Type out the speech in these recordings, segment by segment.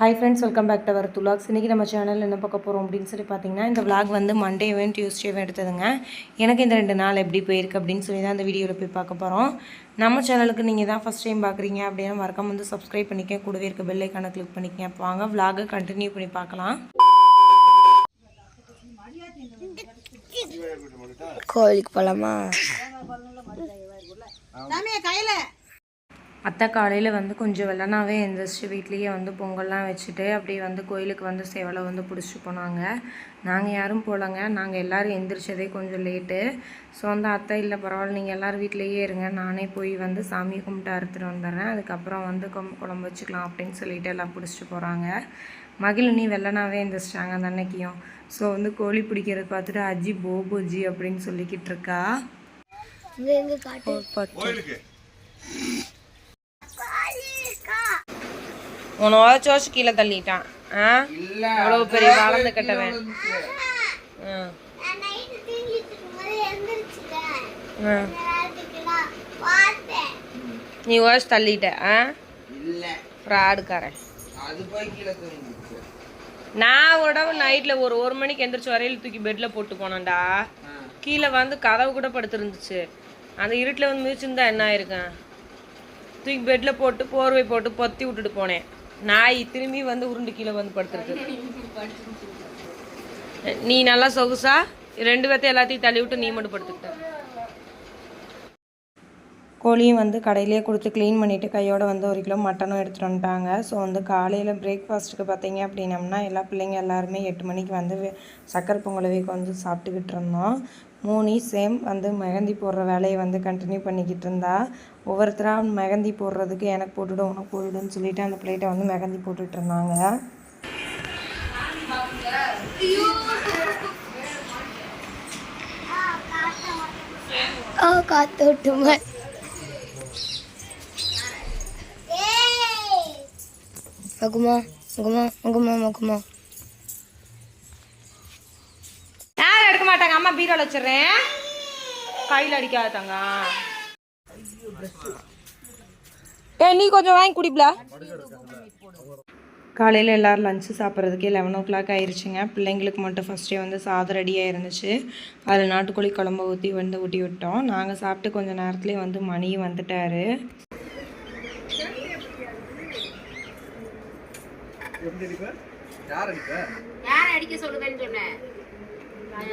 Hi friends welcome back to our துலாக்ஸ் இன்றைக்கி நம்ம channel என்ன பார்க்க போகிறோம் அப்படின்னு சொல்லி பார்த்தீங்கன்னா இந்த விளாக் வந்து மண்டேவும் டியூஸ்டேவும் எடுத்ததுங்க. எனக்கு இந்த ரெண்டு நாள் எப்படி போயிருக்கு அப்படின்னு சொல்லி தான் இந்த வீடியோவில் போய் பார்க்க போகிறோம் நம்ம சேனலுக்கு நீங்கள் தான் ஃபஸ்ட் டைம் பார்க்குறீங்க அப்படின்னா மறக்காம வந்து சப்ஸ்கிரைப் பண்ணிக்க கூடவே இருக்க பெல்லைக்கான கிளிக் பண்ணிக்கங்க அப்போ வாங்க விளாகை கண்டினியூ பண்ணி பார்க்கலாம். கோயிலுக்கு போகலாமா அத்தை காலையில் வந்து கொஞ்சம் வெள்ளனாவே எழுந்திரிச்சு வீட்லேயே வந்து பொங்கல்லாம் வச்சுட்டு அப்படியே வந்து கோயிலுக்கு வந்து சேவலை வந்து பிடிச்சிட்டு போனாங்க. நாங்கள் யாரும் போகலங்க நாங்கள் எல்லோரும் எந்திரிச்சதே கொஞ்சம் லேட்டு ஸோ வந்து அத்தை இல்லை பரவாயில்ல. நீங்கள் எல்லோரும் வீட்லேயே இருங்க. நானே போய் வந்து சாமி கும்பிட்டு அறுத்துட்டு வந்துடுறேன். அதுக்கப்புறம் வந்து கொம் குழம்பு வச்சுக்கலாம் அப்படின்னு சொல்லிட்டு எல்லாம் பிடிச்சிட்டு போகிறாங்க மகிழினி வெள்ளனாவே எந்திரிச்சிட்டாங்க அந்த அன்னைக்கும் ஸோ வந்து கோழி பிடிக்கிறது பார்த்துட்டு அஜி போபுஜி அப்படின்னு சொல்லிக்கிட்டு இருக்கா இங்க எங்க காட்டு பட்டு உன்னை உதச்சு உதச்சு கீழே தள்ளிட்டான். ஆ? அவ்வளவு பெரிய வளர்ந்து கட்டவன். ஆ. ஆ. நீ உதச்சு தள்ளிட்ட ஆ? ஃப்ராடுக்காரன். அது போய் கீழே தூங்கிடுச்சு. நான் உடம்பு நைட்டில் ஒரு ஒரு மணிக்கு எந்திரிச்சு வரையில் தூக்கி பெட்டில் போட்டு போனேன்டா. கீழே வந்து கதவு கூட படுத்துருந்துச்சு. அந்த இருட்டில் வந்து மிதிச்சிருந்தா என்ன ஆயிருக்கேன் தூக்கி பெட்டில் போட்டு போர்வை போட்டு பொத்தி விட்டுட்டு போனேன். நாய் திரும்பி வந்து உருண்டு கீழே வந்து படுத்துருக்கு. நீ நல்லா சொகுசா? ரெண்டு பேர்த்தையும் எல்லாத்தையும் தள்ளி விட்டு நீ மட்டும் படுத்துக்கிட்ட. கோழியும் வந்து கடையிலேயே கொடுத்து க்ளீன் பண்ணிவிட்டு கையோட வந்து ஒரு கிலோ மட்டனும் எடுத்துகிட்டு வந்துட்டாங்க. ஸோ வந்து காலையில் பிரேக்ஃபாஸ்ட்டுக்கு பார்த்தீங்க அப்படின்னம்னா எல்லா பிள்ளைங்க எல்லாருமே எட்டு மணிக்கு வந்து சக்கரை பொங்கலவைக்கு வந்து சாப்பிட்டுக்கிட்டு இருந்தோம். மூணி சேம் வந்து மெஹந்தி போடுற வேலையை வந்து கண்டினியூ பண்ணிக்கிட்டு இருந்தா. ஒவ்வொருத்தராக மெஹந்தி போடுறதுக்கு எனக்கு போட்டுவிடு உனக்கு போட்டுவிடுன்னு சொல்லிட்டு அந்த பிளேட்டை வந்து மெஹந்தி போட்டுட்டு இருந்தாங்க ஆ காத்து விட்டுமா மகுமா மகுமா மகுமா மகுமா. யாரும் எடுக்க மாட்டாங்க அம்மா பீரோல வச்சிடுறேன். கையில் அடிக்காத தங்க ஏ நீ கொஞ்சம் வாங்கி குடிப்பல? காலையில் எல்லோரும் லஞ்சு சாப்பிட்றதுக்கே லெவன் ஓ கிளாக் ஆயிடுச்சுங்க பிள்ளைங்களுக்கு மட்டும் ஃபஸ்ட்டே வந்து சாதம் ரெடியாக இருந்துச்சு அதில் நாட்டுக்கோழி குழம்பு ஊற்றி வந்து ஊட்டி விட்டோம். நாங்கள் சாப்பிட்டு கொஞ்சம் நேரத்துலேயே வந்து மணியும் வந்துட்டாரு.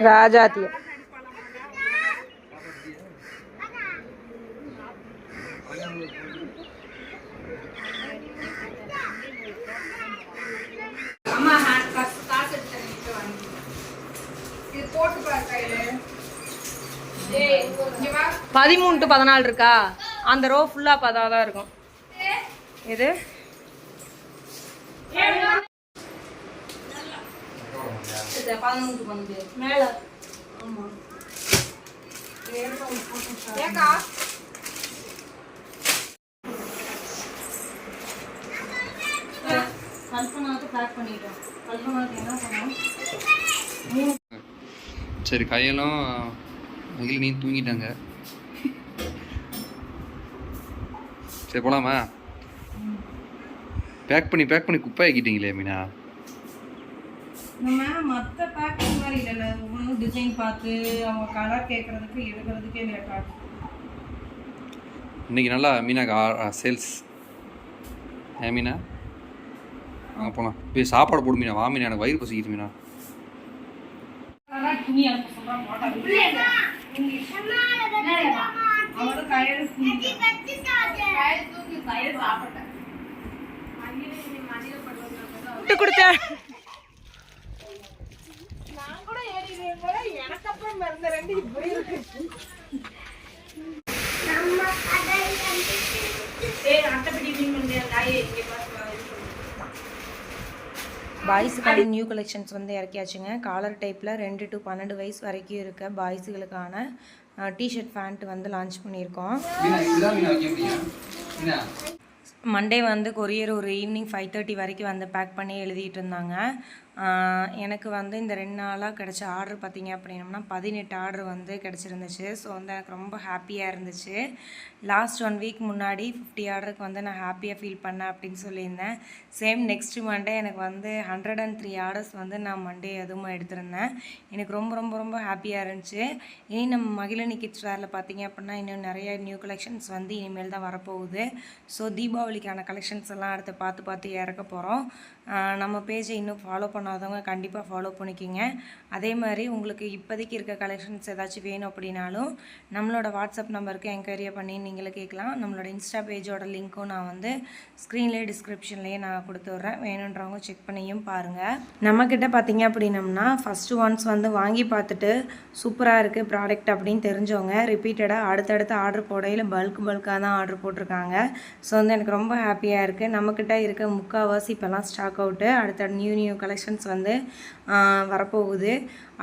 ராஜாத்தியம் பதிமூணு டு பதினாலு இருக்கா? அந்த ரோ ஃபுல்லாக பதாக தான் இருக்கும். பண்ணோம்? சரி கையெல்லாம் மகிழ் நீ தூங்கிட்டாங்க. சரி போலாமா பேக் பண்ணி பேக் பண்ணி குப்பை ஆக்கிட்டீங்களே மீனா நம்ம மற்ற பேக்கிங் மாதிரி இல்லைல்ல ஒவ்வொன்றும் டிசைன் பார்த்து அவங்க கலர் கேட்குறதுக்கு எடுக்கிறதுக்கே லேட் ஆகும் இன்னைக்கு நல்லா மீனாக்கு சேல்ஸ் ஏன் மீனா ஆ போகலாம் போய் சாப்பாடு போடு மீனா வா மீனா எனக்கு வயிறு பசிக்குது மீனா அதான் துணி அனுப்ப சொல்கிறான் போட்டா அவனும் கையில் விட்டு கொடுத்தேன் பாய்ஸுக்கான நியூ கலெக்ஷன்ஸ் வந்து இறக்கியாச்சுங்க காலர் டைப்பில் ரெண்டு டு பன்னெண்டு வயசு வரைக்கும் இருக்க பாய்ஸுகளுக்கான டிஷர்ட் பேண்ட் வந்து லான்ச் பண்ணியிருக்கோம். மண்டே வந்து கொரியர் ஒரு ஈவினிங் ஃபைவ் தேர்ட்டி வரைக்கும் வந்து பேக் பண்ணி எழுதிட்டு இருந்தாங்க. எனக்கு வந்து இந்த ரெண்டு நாளாக கிடச்ச ஆர்டர் பார்த்தீங்க அப்படின்னம்னா பதினெட்டு ஆர்டர் வந்து கிடச்சிருந்துச்சு. ஸோ வந்து எனக்கு ரொம்ப ஹாப்பியாக இருந்துச்சு. லாஸ்ட் ஒன் வீக் முன்னாடி ஃபிஃப்டி ஆர்டருக்கு வந்து நான் ஹாப்பியாக ஃபீல் பண்ணேன் அப்படின்னு சொல்லியிருந்தேன். சேம் நெக்ஸ்ட் மண்டே எனக்கு வந்து ஹண்ட்ரட் அண்ட் த்ரீ ஆர்டர்ஸ் வந்து நான் மண்டே எதுவும் எடுத்திருந்தேன். எனக்கு ரொம்ப ரொம்ப ரொம்ப ஹாப்பியாக இருந்துச்சு. இனி நம்ம மகிழினி கிட்ஸ் வேரில் பார்த்தீங்க அப்படின்னா இன்னும் நிறைய நியூ கலெக்ஷன்ஸ் வந்து இனிமேல் தான் வரப்போகுது. ஸோ தீபாவளிக்கான கலெக்ஷன்ஸ் எல்லாம் அடுத்து பார்த்து பார்த்து இறக்க போகிறோம் நம்ம பேஜை இன்னும் ஃபாலோ பண்ணாதவங்க கண்டிப்பாக ஃபாலோ பண்ணிக்கிங்க. அதே மாதிரி உங்களுக்கு இப்போதைக்கு இருக்க கலெக்ஷன்ஸ் ஏதாச்சும் வேணும் அப்படின்னாலும் நம்மளோட வாட்ஸ்அப் நம்பருக்கு என்கொயரியை பண்ணி நீங்களே கேட்கலாம். நம்மளோட இன்ஸ்டா பேஜோட லிங்க்கும் நான் வந்து ஸ்க்ரீன்லேயே டிஸ்கிரிப்ஷன்லேயே நான் கொடுத்து விட்றேன். வேணுன்றவங்க செக் பண்ணியும் பாருங்கள் நம்மக்கிட்ட பார்த்தீங்க அப்படின்னம்னா ஃபஸ்ட்டு ஒன்ஸ் வந்து வாங்கி பார்த்துட்டு சூப்பராக இருக்குது ப்ராடக்ட் அப்படின்னு தெரிஞ்சவங்க ரிப்பீட்டடாக அடுத்தடுத்து ஆர்டர் போடையில் பல்க் பல்காக தான் ஆர்டர் போட்டிருக்காங்க. ஸோ வந்து எனக்கு ரொம்ப ஹாப்பியாக இருக்குது நம்மக்கிட்ட இருக்க முக்கால்வாசி இப்போல்லாம் ஸ்டாக் அவுட்டு அடுத்த நியூ நியூ கலெக்ஷன்ஸ் வந்து வரப்போகுது.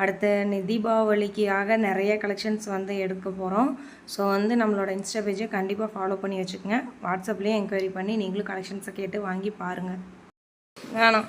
அடுத்த தீபாவளிக்காக நிறைய கலெக்ஷன்ஸ் வந்து எடுக்க போகிறோம் ஸோ வந்து நம்மளோட இன்ஸ்டா பேஜை கண்டிப்பாக ஃபாலோ பண்ணி வச்சுக்கோங்க. வாட்ஸ்அப்லேயே என்கொயரி பண்ணி நீங்களும் கலெக்ஷன்ஸை கேட்டு வாங்கி பாருங்கள் வேணாம்.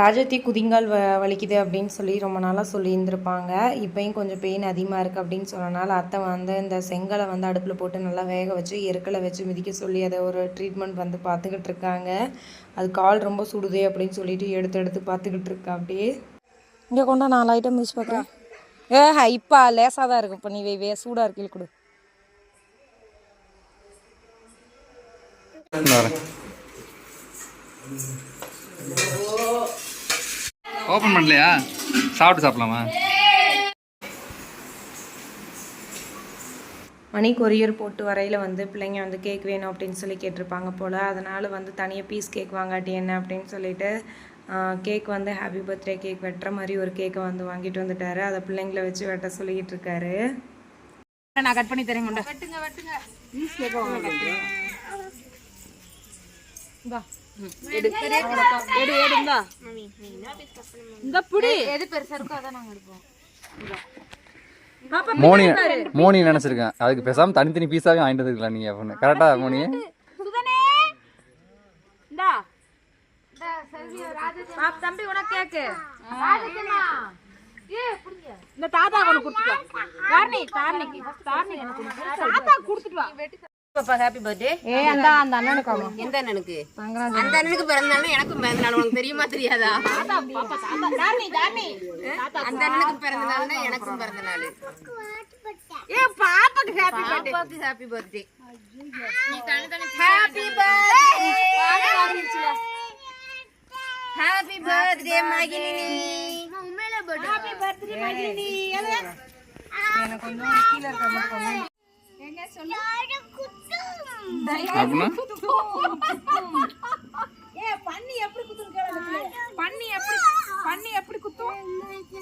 ராஜத்தி குதிங்கால் வ வலிக்குது அப்படின்னு சொல்லி ரொம்ப நாளாக சொல்லியிருந்திருப்பாங்க. இப்போயும் கொஞ்சம் பெயின் அதிகமாக இருக்குது அப்படின்னு சொன்னனால அத்தை வந்து இந்த செங்கலை வந்து அடுப்பில் போட்டு நல்லா வேக வச்சு எருக்கலை வச்சு மிதிக்க சொல்லி அதை ஒரு ட்ரீட்மெண்ட் வந்து பார்த்துக்கிட்டு இருக்காங்க. அது கால் ரொம்ப சுடுதே அப்படின்னு சொல்லிட்டு எடுத்து எடுத்து பார்த்துக்கிட்டு இருக்கா அப்படியே. இங்கே கொண்டா நாலு ஐட்டம் மிதிச்சு பார்க்குறேன் ஏ இப்போ லேசாக தான் இருக்கும் இப்போ நீ வே வே சூடாக இருக்கீள் கொடு. வரேன். ஓப்பன் பண்ணலையா? சாப்பிட்டு சாப்பிடலாமா? மணி கொரியர் போட்டு வரையில் வந்து பிள்ளைங்க வந்து கேக் வேணும் அப்படின்னு சொல்லி கேட்டிருப்பாங்க போல். அதனால் வந்து தனியாக பீஸ் கேக் வாங்காட்டி என்ன அப்படின்னு சொல்லிட்டு கேக் வந்து ஹாப்பி பர்த்டே கேக் வெட்டுற மாதிரி ஒரு கேக்கை வந்து வாங்கிட்டு வந்துட்டாரு. அதை பிள்ளைங்கள வச்சு வெட்ட சொல்லிக்கிட்டு இருக்காரு. நான் கட் பண்ணி தரேன் கொண்டா. எடு எடு எடு இந்தா. இந்த புடி. எது பெருசா இருக்கோ அதான் நாங்க எடுப்போம் மோனி மோனி நினச்சிருக்கேன். அதுக்கு பேசாமல் தனித்தனி பீஸாவே வாங்கிட்டு வந்துருக்கலாம் நீங்கள் அப்படின்னு கரெக்டாக மோனி தம்பி உனக்கு கேக்கு. இந்த தாத்தா கொண்டு கொடுத்துட்டு தாரணி தாரணிக்கு தாரணி எனக்கு தாத்தா கொடுத்துட்டு வா. பாப்பா ஹாப்பி பர்த்டே ஏ அந்த அந்த அண்ணனுக்கு ஆமாம் எந்த அண்ணனுக்கு? அந்த அண்ணனுக்கு பிறந்த நாள் எனக்கும் பிறந்த நாள் உனக்கு தெரியுமா தெரியாதா? அந்த அண்ணனுக்கு பிறந்த நாள்னா எனக்கும் பிறந்த நாள் ஏ பாப்பாக்கு ஹாப்பி பாப்பாக்கு happy birthday happy birthday happy birthday Magizhini. Happy birthday Magizhini. எனக்கு கொஞ்சம் கீழே இருக்க மட்டும் அப்படின்னா ஏ பண்ணி எப்படி குத்தும் கேளு பண்ணி எப்படி பண்ணி எப்படி குத்தும்?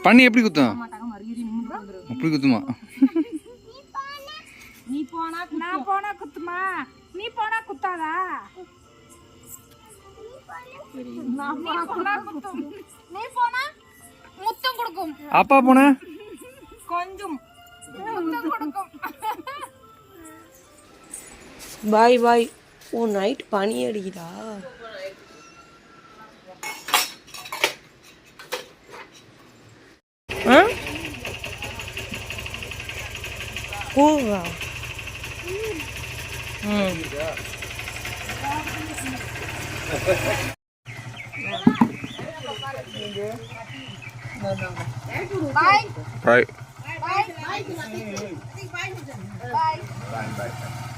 பண்ணி எப்படி குத்தும்? அப்படி குத்துமா? நீ போனா நான் போனா குத்துமா? நீ போனா குத்தாதா? நான் போனா குத்தும். நீ போனா முத்தம் கொடுக்கும். அப்பா போன? கொஞ்சம். முத்தம் கொடுக்கும். பாய் பாய் ஓ நைட் பனி அடிக்குதா ஆ பூவா ம் பாய்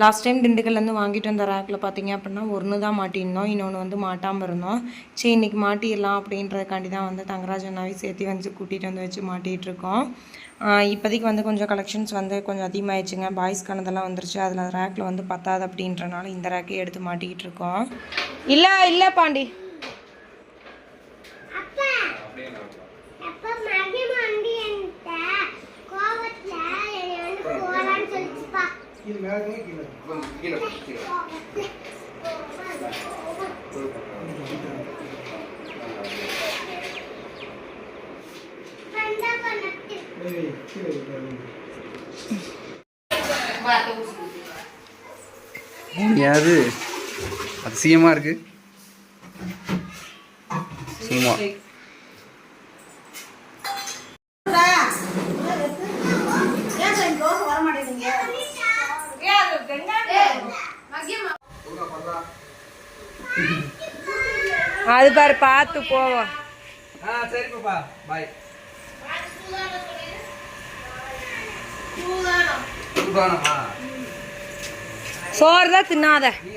லாஸ்ட் டைம் திண்டுக்கல்லேருந்து வாங்கிட்டு வந்த ரேக்கில் பார்த்தீங்க அப்படின்னா ஒன்று தான் மாட்டியிருந்தோம். இன்னொன்று வந்து மாட்டாமல் இருந்தோம். சரி இன்றைக்கி மாட்டிடலாம் அப்படின்றதுக்காண்டி தான் வந்து தங்கராஜ் அண்ணாவை சேர்த்து வந்து கூட்டிகிட்டு வந்து வச்சு மாட்டிகிட்டு இருக்கோம். இப்போதைக்கு வந்து கொஞ்சம் கலெக்ஷன்ஸ் வந்து கொஞ்சம் அதிகமாகிடுச்சுங்க பாய்ஸ்க்கானதெல்லாம் வந்துருச்சு. அதில் ரேக்கில் வந்து பத்தாது அப்படின்றனால இந்த ரேக்கே எடுத்து மாட்டிக்கிட்டு இருக்கோம். இல்லை இல்லை பாண்டி. யாரு அதிசயமா இருக்கு. சும்மா. அது பாரு பார்த்து போவோம். ஆ சரி பாப்பா. பாய் சூடானமா சோறு தான் தின்னாத. நீ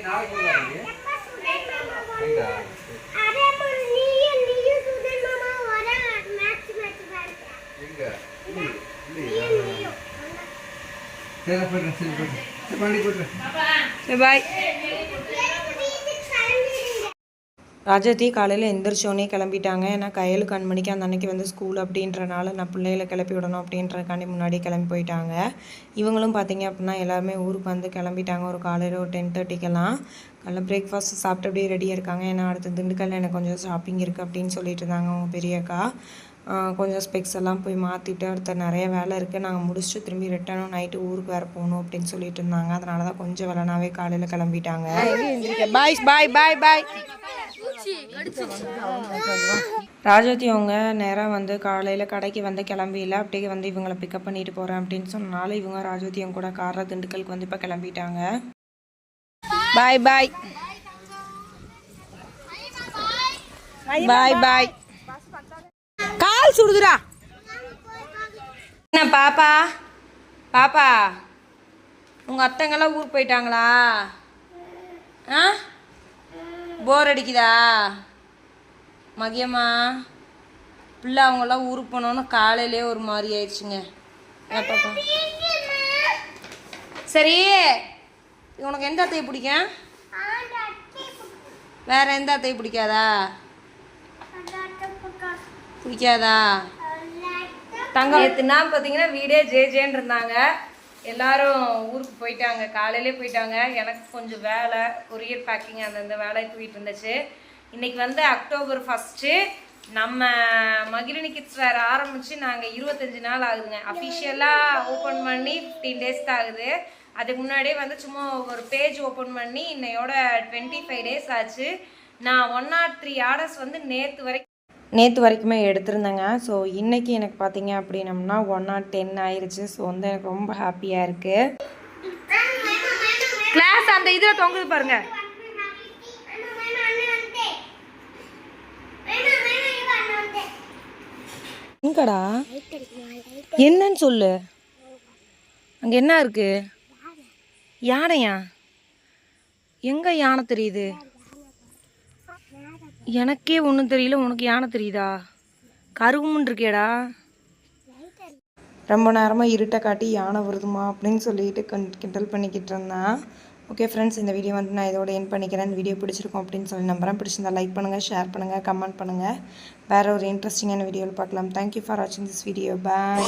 ராஜாத்தி காலையில் எந்திரிச்சோன்னே கிளம்பிட்டாங்க. ஏன்னா கையலுக்கு கண் மணிக்கு அந்த அன்னைக்கு வந்து ஸ்கூல் அப்படின்றனால நான் பிள்ளைகளை கிளப்பி விடணும் அப்படின்றக்காண்டி முன்னாடி கிளம்பி போயிட்டாங்க. இவங்களும் பார்த்தீங்க அப்படின்னா எல்லாருமே ஊருக்கு வந்து கிளம்பிட்டாங்க. ஒரு காலையில் ஒரு டென் தேர்ட்டிக்கெல்லாம் காலைல பிரேக்ஃபாஸ்ட் சாப்பிட்டு அப்படியே ரெடியாக இருக்காங்க. ஏன்னா அடுத்து திண்டுக்கல்ல எனக்கு கொஞ்சம் ஷாப்பிங் இருக்குது அப்படின்னு சொல்லிட்டு இருந்தாங்க அவங்க பெரியக்கா. கொஞ்சம் ஸ்பெக்ஸ் எல்லாம் போய் மாற்றிட்டு அடுத்த நிறைய வேலை இருக்குது நாங்கள் முடிச்சுட்டு திரும்பி ரிட்டனும் நைட்டு ஊருக்கு வேறு போகணும் அப்படின்னு சொல்லிட்டு இருந்தாங்க. அதனால தான் கொஞ்சம் வேலைனாவே காலையில் கிளம்பிட்டாங்க. பாய் பாய் பாய் பாய் ராஜாத்தி அவங்க நேராக வந்து காலையில் கடைக்கு வந்து கிளம்பியில அப்படியே வந்து இவங்களை பிக்கப் பண்ணிட்டு போகிறேன் அப்படின்னு சொன்னனால இவங்க ராஜாத்தி அவங்க கூட கார திண்டுக்கலுக்கு வந்து இப்போ கிளம்பிட்டாங்க. பாய் பாய் பாய் பாய் கால் சுடுதுடா. என்ன பாப்பா? பாப்பா உங்கள் அத்தைங்கெல்லாம் ஊருக்கு போயிட்டாங்களா? ஆ? போர் அடிக்குதா? மதியமா பிள்ளை அவங்களாம் ஊருக்கு போனோன்னு காலையிலே ஒரு மாதிரி ஆயிடுச்சுங்க. பாப்பா. சரி உனக்கு எந்த அத்தையை பிடிக்கும்? வேற எந்த அத்தை பிடிக்காதா? பிடிக்காதா? தங்கம் நேற்றுனா பார்த்தீங்கன்னா வீடே ஜே ஜேன்னு இருந்தாங்க. எல்லாரும் ஊருக்கு போயிட்டாங்க. காலையிலே போயிட்டாங்க. எனக்கு கொஞ்சம் வேலை கொரியர் பேக்கிங் அந்தந்த வேலை போயிட்டு இருந்துச்சு. இன்றைக்கி வந்து அக்டோபர் ஃபஸ்ட்டு நம்ம மகிழினி கிட்ஸ் வேறு ஆரம்பித்து நாங்கள் இருபத்தஞ்சி நாள் ஆகுதுங்க. அஃபிஷியலாக ஓப்பன் பண்ணி ஃபிஃப்டீன் டேஸ் தான் ஆகுது. அதுக்கு முன்னாடியே வந்து சும்மா ஒரு பேஜ் ஓப்பன் பண்ணி இன்னையோட டுவெண்ட்டி ஃபைவ் டேஸ் ஆச்சு. நான் ஒன் ஆர் த்ரீ ஆர்டர்ஸ் வந்து நேற்று வரைக்கும் நேற்று வரைக்குமே எடுத்திருந்தேங்க. ஸோ இன்றைக்கி எனக்கு பார்த்தீங்க அப்படின்னம்னா ஒன் நாட் டென் ஆயிருச்சு. ஸோ வந்து எனக்கு ரொம்ப ஹாப்பியாக இருக்குது கிளாஸ் அந்த இதில் தொங்குது பாருங்க. எங்கடா? என்னன்னு சொல்லு. அங்கே என்ன இருக்கு? யானையா? எங்கே யானை தெரியுது? எனக்கே ஒன்றும் தெரியல உனக்கு யானை தெரியுதா? கருகுமுன் இருக்கேடா ரொம்ப நேரமாக இருட்டை காட்டி யானை வருதுமா அப்படின்னு சொல்லிட்டு கண் கிண்டல் பண்ணிக்கிட்டு இருந்தேன். ஓகே ஃப்ரெண்ட்ஸ் இந்த வீடியோ வந்து நான் இதோட என் பண்ணிக்கிறேன். வீடியோ பிடிச்சிருக்கோம் அப்படின்னு சொல்லி நம்புறேன். பிடிச்சிருந்தா லைக் பண்ணுங்கள் ஷேர் பண்ணுங்கள் கமெண்ட் பண்ணுங்கள் வேறு ஒரு இன்ட்ரெஸ்டிங்கான வீடியோவில் பார்க்கலாம். தேங்க்யூ ஃபார் வாட்சிங் திஸ் வீடியோ பாய்